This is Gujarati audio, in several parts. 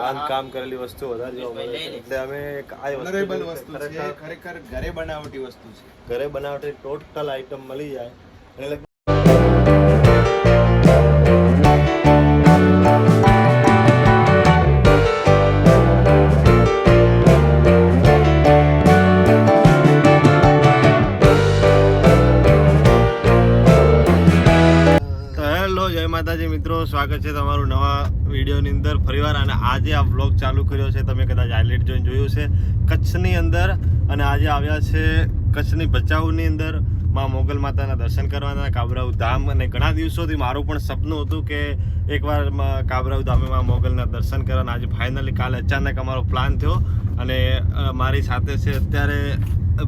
બાંધકામ કરેલી વસ્તુ વધારે જોવા મળે છે. એટલે અમે એક આ વસ્તુ ખરેખર ઘરે બનાવટી વસ્તુ છે. ઘરે બનાવટી ટોટલ આઈટમ મળી જાય. એટલે મિત્રો, સ્વાગત છે તમારું નવા વિડીયોની અંદર ફરીવાર. અને આજે આ વ્લોગ ચાલુ કર્યો છે, તમે કદાચ હાઇલાઇટ જોઈને જોયું છે કચ્છની અંદર અને આજે આવ્યા છે કચ્છની ભચાઉની અંદરમાં મોગલ માતાના દર્શન કરવાના, કાબરાઉ ધામ. અને ઘણા દિવસોથી મારું પણ સપનું હતું કે એકવાર કાબરાઉ ધામે માં મોગલના દર્શન કરવાના. આજે ફાઇનલી કાલે અચાનક અમારો પ્લાન થયો. અને મારી સાથે છે અત્યારે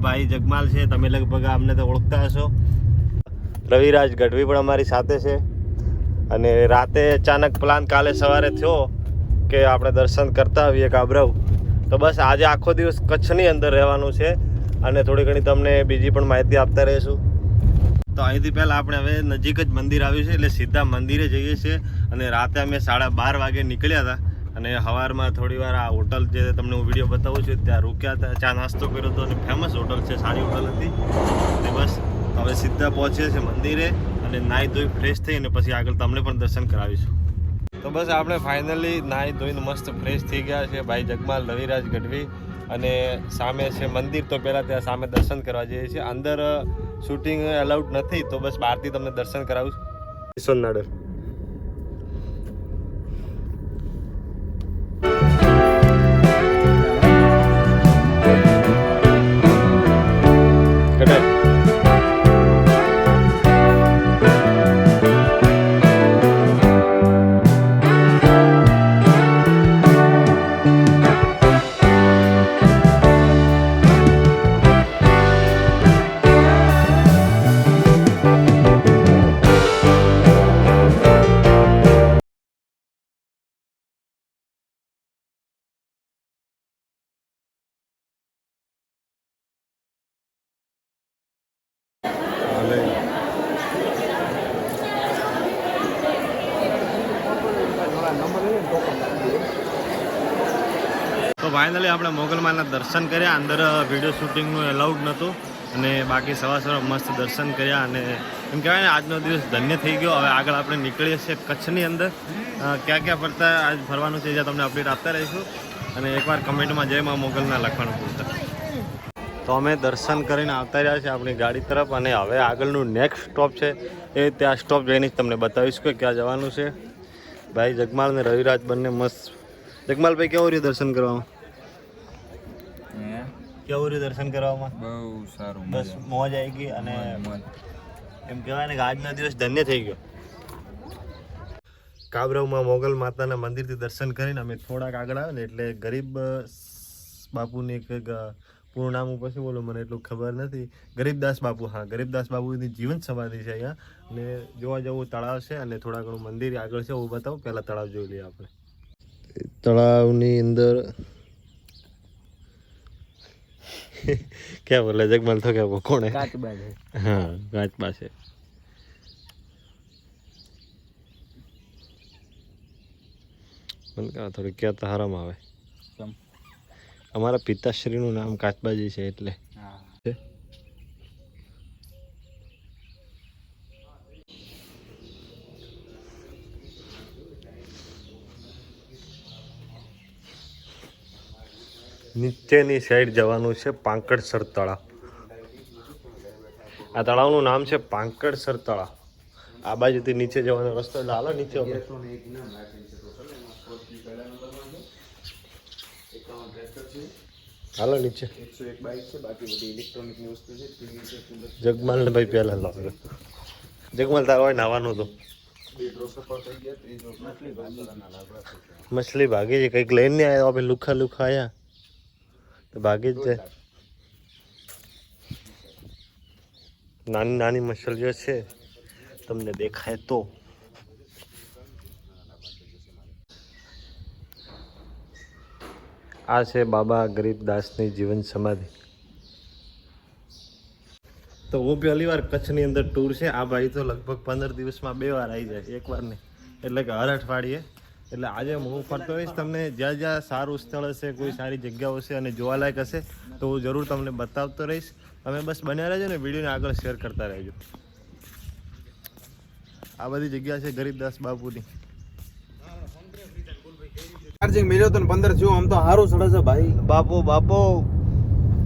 ભાઈ જગમાલ છે. તમે લગભગ આમને તો ઓળખતા હશો. રવિરાજ ગઢવી પણ અમારી સાથે છે. અને રાતે અચાનક પ્લાન કાલે સવારે થયો કે આપણે દર્શન કરતા આવીએ કાબરવ તો બસ આજે આખો દિવસ કચ્છની અંદર રહેવાનું છે અને થોડી ઘણી તમને બીજી પણ માહિતી આપતા રહીશું. તો અહીંથી પહેલાં આપણે હવે નજીક જ મંદિર આવ્યું છે એટલે સીધા મંદિરે જઈએ છીએ અને રાતે અમે સાડા બાર વાગે નીકળ્યા હતા અને સવારમાં થોડી વાર આ હોટલ જે તમને હું વીડિયો બતાવું છું, ત્યાં રોક્યા હતા, ચા નાસ્તો કર્યો હતો અને ફેમસ હોટલ છે, સારી હોટલ હતી. અને બસ હવે સીધા પહોંચીએ છીએ મંદિરે અને નાહી ધોઈ ફ્રેશ થઈ અને પછી આગળ તમને પણ દર્શન કરાવીશું. તો બસ આપણે ફાઇનલી નાહી ધોઈને મસ્ત ફ્રેશ થઈ ગયા છે ભાઈ જગમાલ રવિરાજ ગઢવી અને સામે છે મંદિર. તો પહેલાં ત્યાં સામે દર્શન કરવા જઈએ છીએ. અંદર શૂટિંગ અલાઉડ નથી તો બસ બહારથી તમને દર્શન કરાવું સોનાડર કદાચ ફાઇનલી આપણે મોગલમાના દર્શન કર્યા. અંદર વીડિયો શૂટિંગનું એલાઉડ નહોતું. અને બાકી સવાર સવાર મસ્ત દર્શન કર્યા અને એમ કહેવાય ને, આજનો દિવસ ધન્ય થઈ ગયો. હવે આગળ આપણે નીકળીએ છીએ કચ્છની અંદર. ક્યાં ક્યાં ફરતા આજ ફરવાનું છે જ્યાં તમને અપડેટ આપતા રહીશું. અને એકવાર કમેન્ટમાં જય માં મોગલના લખવાનું પૂરતા તો અમે દર્શન કરીને આવતા રહ્યા છીએ આપણી ગાડી તરફ અને હવે આગળનું નેક્સ્ટ સ્ટોપ છે એ ત્યાં સ્ટોપ જઈને જ તમને બતાવીશ કે ક્યાં જવાનું છે. ભાઈ જગમાલ અને રવિરાજ બંને મસ્ત. જગમાલભાઈ, કેવું રહ્યું દર્શન કરવામાં કેવું રહ્યું દર્શન કરવામાં? બહુ સારું બસ મોજ આવી ગઈ અને એમ કહેવાય ને કે આજનો દિવસ ધન્ય થઈ ગયો. કાબરવમાં મોગલ માતાના મંદિરથી દર્શન કરીને અમે થોડાક આગળ આવ્યા ને એટલે ગરીબ બાપુની એક પૂરું નામ ઉપર પછી બોલું મને એટલું ખબર નથી. ગરીબદાસ બાપુ હા ગરીબદાસ બાપુની જીવન સમાધિ છે અહીંયા. અને જોવા જવું તળાવ છે અને થોડા ઘણું મંદિર આગળ છે હું બતાવું. પહેલાં તળાવ જોઈ લઈએ આપણે. તળાવની અંદર ક્યાં બોલે જગમાલ તો ક્યાં કોણ? હે? હા કાચબા છે. થોડી કહેતા હરમ આવે? અમારા પિતાશ્રીનું નામ કાચબાજી છે એટલે છે. નીચેની સાઈડ જવાનું છે પાંકડસર તળાવ. આ તળાવનું નામ છે પાંકડસર તળાવ. આ બાજુથી નીચે જવાનો રસ્તો એટલે હાલો નીચે. હાલો નીચે. એકસો એક બાઇક છે બાકી બધી ઇલેક્ટ્રોનિકની વસ્તુ છે ટીવી છે કુલર જગમાલ ને ભાઈ લાવ્યો જગમાલ તારો હોય નાવાનું તો. બે ડ્રો સફળ થઈ ગયા ત્રીજો મછલી ભાગી છે, કંઈક લઈને આવ્યા આપણે લુખા લુખા આયા. તો ભાગી જ જાય. નાની નાની મછલીઓ છે તમને દેખાય તો. આ છે બાબા ગરીબદાસની જીવન સમાધિ. તો હું પહેલી વાર કચ્છની અંદર ટૂર છે. આ ભાઈ તો લગભગ પંદર દિવસમાં બે વાર આવી જાય એક વાર નહીં. એટલે કે હર અઠવાડિયે એટલે આજે હું ફરતો રહીશ તમને જ્યાં જ્યાં સારું સ્થળ હશે કોઈ સારી જગ્યાઓ હશે અને જોવાલાયક હશે તો હું જરૂર તમને બતાવતો રહીશ તમે બસ બન્યા રહેજો ને વિડીયોને આગળ શેર કરતા રહેજો આ બધી જગ્યા છે ગરીબદાસ બાપુની ચાર્જિંગ મળ્યો તો ને પંદર થયો આમ તો સારું સડે છે ભાઈ બાપુ બાપુ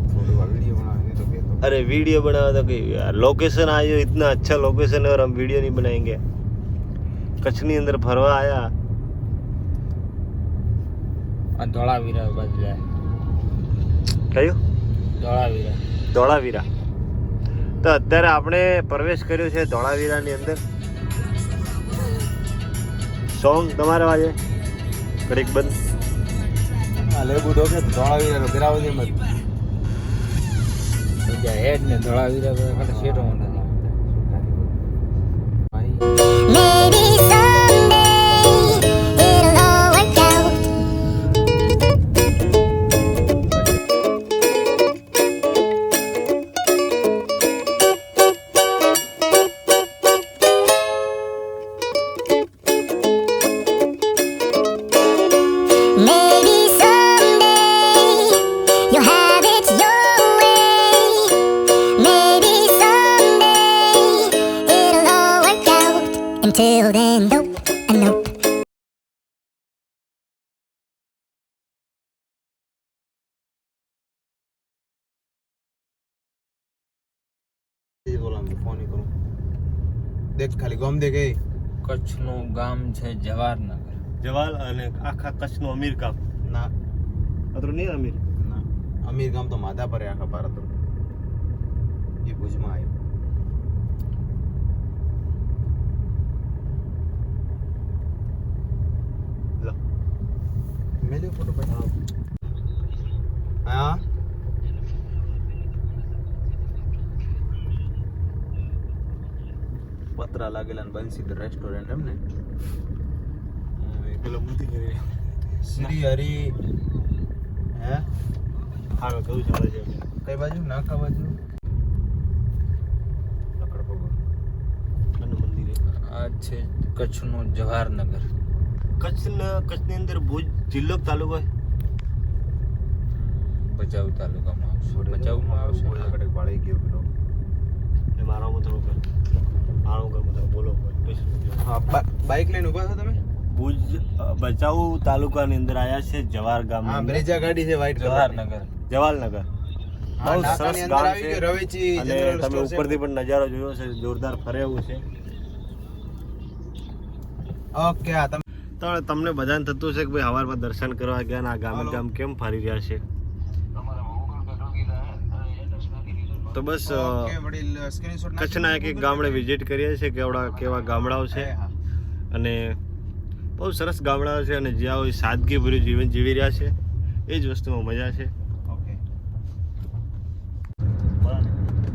થોડી વાર વિડીયો બનાવી તો કહેતો अरे वीडियो बना तो कि यार लोकेशन आयो इतना अच्छा लोकेशन है और हम वीडियो नहीं बनाएंगे કચ્છની અંદર ફરવા આયા આ ધોળાવીરા બદલે કયું? ધોળાવીરા. ધોળાવીરા. તો અત્યારે આપણે પ્રવેશ કર્યો છે ધોળાવીરાની અંદર. સોંગ તમારા વાજે ઘડીક બંધ. આ લેબુ કે ધોળાવીરા ગરાવ દે મત હેડ ને ધોળાવીરા ખાલી શેટો નથી ભાઈ એ ફોન કરું. દેખ ખાલી ગમ ગઈ. એ કચ્છનું ગામ છે જવાહરનગર. જવાલ અને આખા કચ્છનું અમીર કામ ના. અતરું નહીં અમીર? ના. અમીર ગામ તો માધા પર આખા ભારત એ ભુજમાં આવ્યું લો મેલ્યો ફોટો ભાઈ હા પતરા લાગેલા બંસીધર રેસ્ટોરન્ટ એમ ને? પેલો મૂતી કરી શ્રી હરિ હે? હારો કેવું ચાલે છે. કઈ બાજુ? નાકા બાજુ? આ છે કચ્છનું જવાહરનગર. કચ્છના કચ્છની અંદર ભુજ જિલ્લો તાલુકો ભચાઉ તાલુકામાં આવશે. ભચાઉમાં આવશે. વાળી ગયો પેલો ને મારામાં થોડું કર આણું કર મતલબ બોલો હા બાઇક લઈને ઊભા છો તમે? ભુજ ભચાઉ તાલુકાની અંદર આયા છે જવાર ગામ હા બ્રેજા ગાડી છે વ્હાઈટ જવાહરનગર. જવાલનગર બહુ સરસ ગામ છે. રવેચી અને તમે ઉપરથી પણ નજારો જોયો છે જોરદાર ફરે એવું છે. ઓકે આ તમે તો તમને બધાને થતું છે કે ભાઈ હવારમાં દર્શન કરવા ગયા ને આ ગામે ગામ કેમ ફરી રહ્યા છે? તો બસ કચ્છના એક એક ગામડે વિઝિટ કરીએ છીએ કેવડા કેવા ગામડાઓ છે. અને બહુ સરસ ગામડાઓ છે અને જ્યાં હોય સાદગીભર્યું જીવન જીવી રહ્યા છે એ જ વસ્તુમાં મજા છે. ઓકે.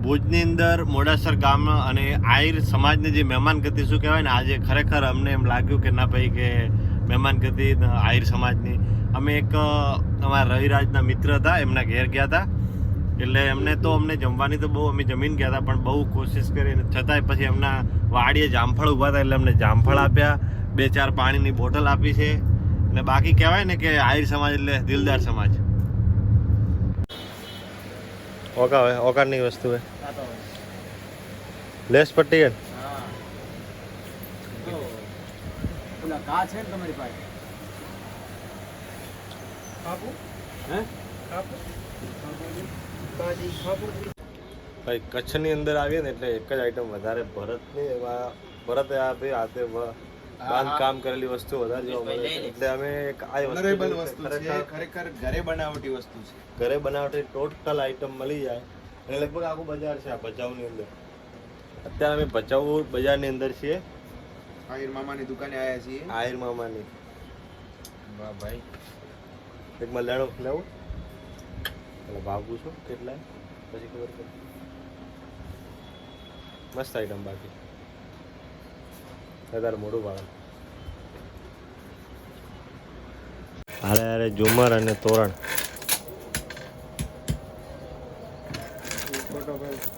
ભુજની અંદર મોડાસર ગામ અને આહિર સમાજની જે મહેમાન ગતિ શું કહેવાય ને આજે ખરેખર અમને એમ લાગ્યું કે ના ભાઈ કે મહેમાન ગતિ આહિર સમાજની. અમે એક અમારા રવિરાજના મિત્ર હતા એમના ઘેર ગયા હતા. એટલે એમને તો અમને જમવાની તો બહુ અમે જમીન ગયા હતા પણ બહુ કોશિશ કરી અને છતાંય પછી એમના વાડીએ જામફળ ઊભા હતા એટલે અમને જામફળ આપ્યા. બે ચાર પાણીની બોટલ આપી છે. અને બાકી કહેવાય ને કે આહિર સમાજ એટલે દિલદાર સમાજ. ઓકા હોય ઓકારની વસ્તુ હે લેસ પટ્ટી હે. ઓલા કા છે ને તમારી પાસે? કાપુ હે કાપુ ભાઈ કચ્છની અંદર આવીએ ને એટલે એક જ આઈટમ વધારે ભરતની એવા ભરત આ ભાઈ હાથે બાંધકામ કરેલી વસ્તુ વધારે જોવા મળે. એટલે અમે એક આ વસ્તુ ખરેખર ઘરે બનાવટી વસ્તુ છે. ઘરે બનાવટી ટોટલ આઈટમ મળી જાય. અને લગભગ આખું બજાર છે આ ભચાઉની અંદર. અત્યારે અમે ભચાઉ બજારની અંદર છીએ. આહિર મામાની દુકાને આવ્યા છીએ. આહિર મામાની. વાહ ભાઈ. એક માં લેણો લેવું? એટલે ભાવ પૂછો કેટલા પછી ખબર પડે. મસ્ત આઈટમ બાકી. વધારે મોડું ભાડે હારે હારે ઝુમર અને તોરણ.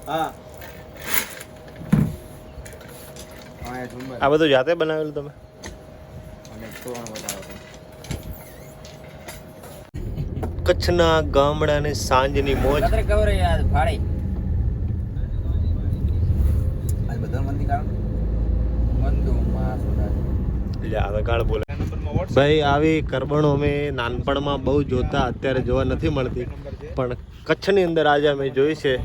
હા. આ બધું જાતે બનાવેલું તમે? અને તોરણ વધારો કચ્છના ગામડાની સાંજની મોજ કતરે ખબર હે યાર ભાડે આજ બધા મંદી કારણ મંદુ માં સોડા લે હવે સાંજની બોલે. ભાઈ આવી કરબણો અમે નાનપણમાં બહુ જોતા અત્યારે જોવા નથી મળતી. પણ કચ્છની અંદર આજે અમે જોઈ છે.